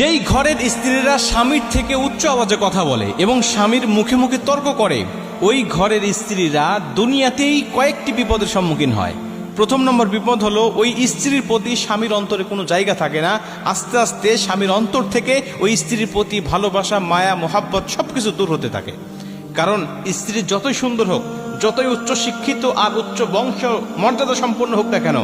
যেই ঘরের স্ত্রীরা স্বামীর থেকে উচ্চ আওয়াজে কথা বলে এবং স্বামীর মুখে মুখে তর্ক করে, ওই ঘরের স্ত্রীরা দুনিয়াতেই কয়েকটি বিপদের সম্মুখীন হয়। প্রথম নম্বর বিপদ হলো, ওই স্ত্রীর প্রতি স্বামীর অন্তরে কোনো জায়গা থাকে না। আস্তে আস্তে স্বামীর অন্তর থেকে ওই স্ত্রীর প্রতি ভালোবাসা, মায়া, মোহাব্বত সবকিছু দূর হতে থাকে। কারণ স্ত্রী যতই সুন্দর হোক, যতই উচ্চ শিক্ষিত আর উচ্চ বংশ মর্যাদা সম্পন্ন হোক না কেন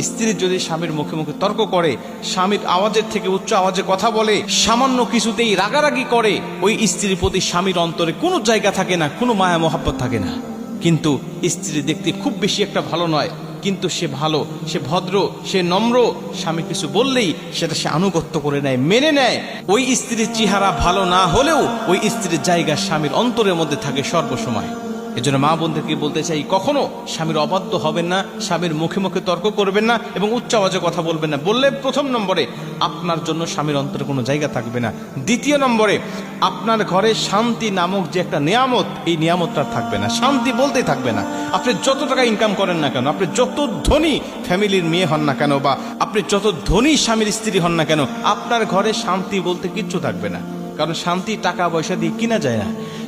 স্ত্রী যদি স্বামীর মুখে মুখে তর্ক করে, স্বামীর আওয়াজের থেকে উচ্চ আওয়াজে কথা বলে, সামান্য কিছুতেই রাগারাগি করে, ওই স্ত্রীর প্রতি স্বামীর অন্তরে কোনো জায়গা থাকে না, কোনো মায়া মহাব্বত থাকে না। কিন্তু স্ত্রী দেখতে খুব বেশি একটা ভালো নয়। কিন্তু সে ভালো, সে ভদ্র, সে নম্র, স্বামী কিছু বললেই সেটা সে আনুগত্য করে নেয়, মেনে নেয়। ওই স্ত্রীর চেহারা ভালো না হলেও ওই স্ত্রীর জায়গা স্বামীর অন্তরের মধ্যে থাকে সর্বসময়। এজন্য মা বোনদেরকে বলতে চাই, কখনো স্বামীর অবাধ্য হবেন না, স্বামীর মুখে মুখে তর্ক করবেন না এবং উচ্চ আওয়াজে কথা বলবেন না। বললে প্রথম নম্বরে, আপনার জন্য স্বামীর অন্তরে কোনো জায়গা থাকবে না। দ্বিতীয় নম্বরে, আপনার ঘরে শান্তি নামক যে একটা নিয়ামত, এই নিয়ামতটা থাকবে না। শান্তি বলতেই থাকবে না। আপনি যত টাকা ইনকাম করেন না কেন, আপনি যত ধনী ফ্যামিলির মেয়ে হন না কেন বা আপনি যত ধনী স্বামীর স্ত্রী হন না কেন, আপনার ঘরে শান্তি বলতে কিচ্ছু থাকবে না। কারণ শান্তি টাকা পয়সা দিয়ে কিনা যায় না।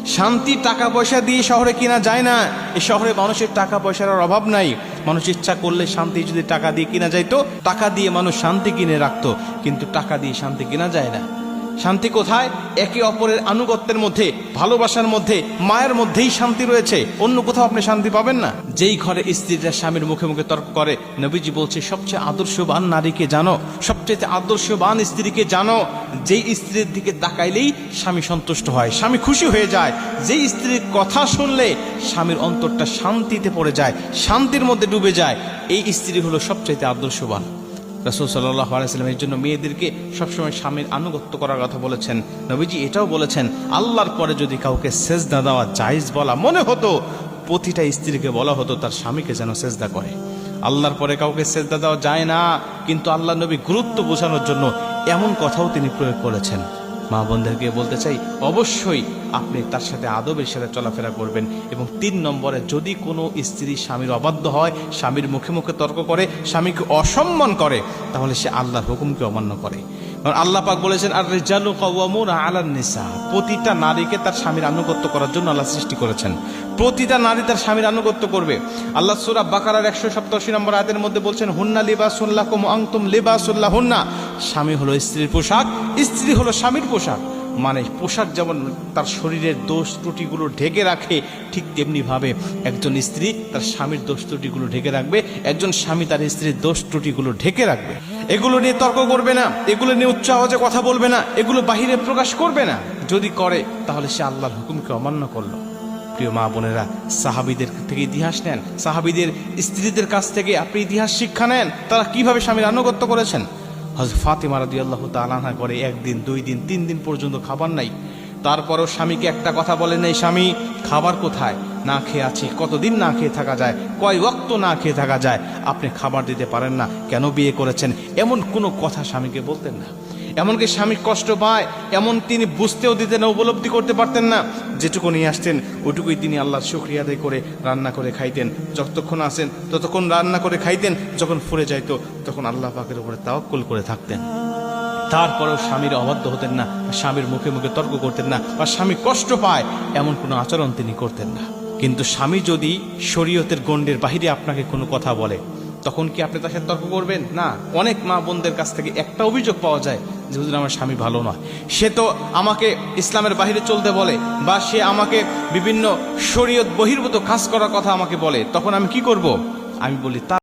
শান্তি টাকা পয়সা দিয়ে শহরে কিনা যায় না। এই শহরে মানুষের টাকা পয়সার আর অভাব নাই। মানুষ ইচ্ছা করলে শান্তি যদি টাকা দিয়ে কিনা যাইতো, টাকা দিয়ে মানুষ শান্তি কিনে রাখতো। কিন্তু টাকা দিয়ে শান্তি কিনা যায় না। শান্তি কোথায়? একে অপরের আনুগত্যের মধ্যে, ভালোবাসার মধ্যে, মায়ের মধ্যেই শান্তি রয়েছে। অন্য কোথাও আপনি শান্তি পাবেন না। যেই ঘরে স্ত্রীরা স্বামীর মুখে মুখে তর্ক করে, নবীজি বলছে, সবচেয়ে আদর্শবান নারীকে জানো, সবচেয়ে আদর্শবান স্ত্রীকে জানো। যেই স্ত্রীর দিকে তাকাইলেই স্বামী সন্তুষ্ট হয়, স্বামী খুশি হয়ে যায়। যেই স্ত্রীর কথা শুনলে স্বামীর অন্তরটা শান্তিতে পড়ে যায়, শান্তির মধ্যে ডুবে যায়। এই স্ত্রী হলো সবচাইতে আদর্শবান। রাসুল সাল্লাহ আলাইসাল্লাম এর জন্য মেয়েদেরকে সবসময় স্বামীর আনুগত্য করার কথা বলেছেন। নবীজি এটাও বলেছেন, আল্লাহর পরে যদি কাউকে সেজদা দেওয়া জাইজ বলা মনে হতো, প্রতিটা স্ত্রীকে বলা হতো তার স্বামীকে যেন সেজদা করে। আল্লাহর পরে কাউকে সেজদা দেওয়া যায় না, কিন্তু আল্লাহ নবী গুরুত্ব বোঝানোর জন্য এমন কথাও তিনি প্রয়োগ করেছেন। মা বন্ধুকে বলতে চাই, অবশ্যই আপনি তার সাথে আদবের সাথে চলাফেরা করবেন এবং তিন নম্বরে যদি কোনো স্ত্রী স্বামীর অবাধ্য হয়, স্বামীর মুখে মুখে তর্ক করে, স্বামীকে অসম্মান করে, তাহলে সে আল্লাহর হুকুমকে অমান্য করে। আল্লাহ পাক বলেছেন আর রেজালু কওয়ামুন আলান নিসা। প্রতিটা নারীকে তার স্বামীর আনুগত্য করার জন্য আল্লাহ সৃষ্টি করেছেন। প্রতিটা নারী তার স্বামীর আনুগত্য করবে। আল্লাহ সূরা বাকারার একশো সপ্তাশি নম্বর আয়াতের মধ্যে বলছেন, হুন্না লিবাসুল্লাহ কুম আংতুম লিবাসুল্লাহ হুন্না স্বামী হলো স্ত্রীর পোশাক, স্ত্রী হলো স্বামীর পোশাক। মানে পোশাক যেমন তার শরীরের দোষ ত্রুটিগুলো ঢেকে রাখে, ঠিক তেমনিভাবে একজন স্ত্রী তার স্বামীর দোষ ত্রুটিগুলো ঢেকে রাখবে, একজন স্বামী তার স্ত্রীর দোষ ত্রুটিগুলো ঢেকে রাখবে। এগুলো নিয়ে তর্ক করবে না, এগুলো নিয়ে উচ্চ আওয়াজে কথা বলবে না, এগুলো বাহিরে প্রকাশ করবে না। যদি করে, তাহলে সে আল্লাহর হুকুমকে অমান্য করল। প্রিয় মা বোনেরা, সাহাবিদের থেকে ইতিহাস নেন। সাহাবিদের স্ত্রীদের কাছ থেকে আপনি ইতিহাস শিক্ষা নেন। তারা কীভাবে স্বামীর আনুগত্য করেছেন? হজরত ফাতিমা রাদি আল্লাহ তালানা করে একদিন, দুই দিন, তিন দিন পর্যন্ত খাবার নাই। তারপরেও স্বামীকে একটা কথা বলে নেই, স্বামী, খাবার কোথায়? না খেয়ে আছি, কতদিন না খেয়ে থাকা যায়, কয় ওয়াক্ত না খেয়ে থাকা যায়, আপনি খাবার দিতে পারেন না, কেন বিয়ে করেছেন? এমন কোনো কথা স্বামীকে বলতেন না। এমনকি স্বামী কষ্ট পায়, এমন তিনি বুঝতেও দিতেন না, উপলব্ধি করতে পারতেন না। যেটুকু নিয়ে আসতেন ওইটুকুই তিনি আল্লাহর শুক্রিয়া আদায় করে রান্না করে খাইতেন। যতক্ষণ আসেন ততক্ষণ রান্না করে খাইতেন, যখন ফুরে যাইত, তখন আল্লাহ পাকের উপরে তাওয়াক্কুল করে থাকতেন। তারপরেও স্বামীর অবাধ্য হতেন না, স্বামীর মুখে মুখে তর্ক করতেন না, বা স্বামী কষ্ট পায়, এমন কোনো আচরণ তিনি করতেন না। কিন্তু স্বামী যদি শরীয়তের গণ্ডের বাহিরে আপনাকে কোনো কথা বলে, তখন কি আপনি তার সাথে তর্ক করবেন? না। অনেক মা বোনদের কাছ থেকে একটা অভিযোগ পাওয়া যায় যে, হুজুর, আমার স্বামী ভালো নয়। সে তো আমাকে ইসলামের বাহিরে চলতে বলে বা সে আমাকে বিভিন্ন শরীয়ত বহির্ভূত কাজ করার কথা আমাকে বলে। তখন আমি কি করব? আমি বলি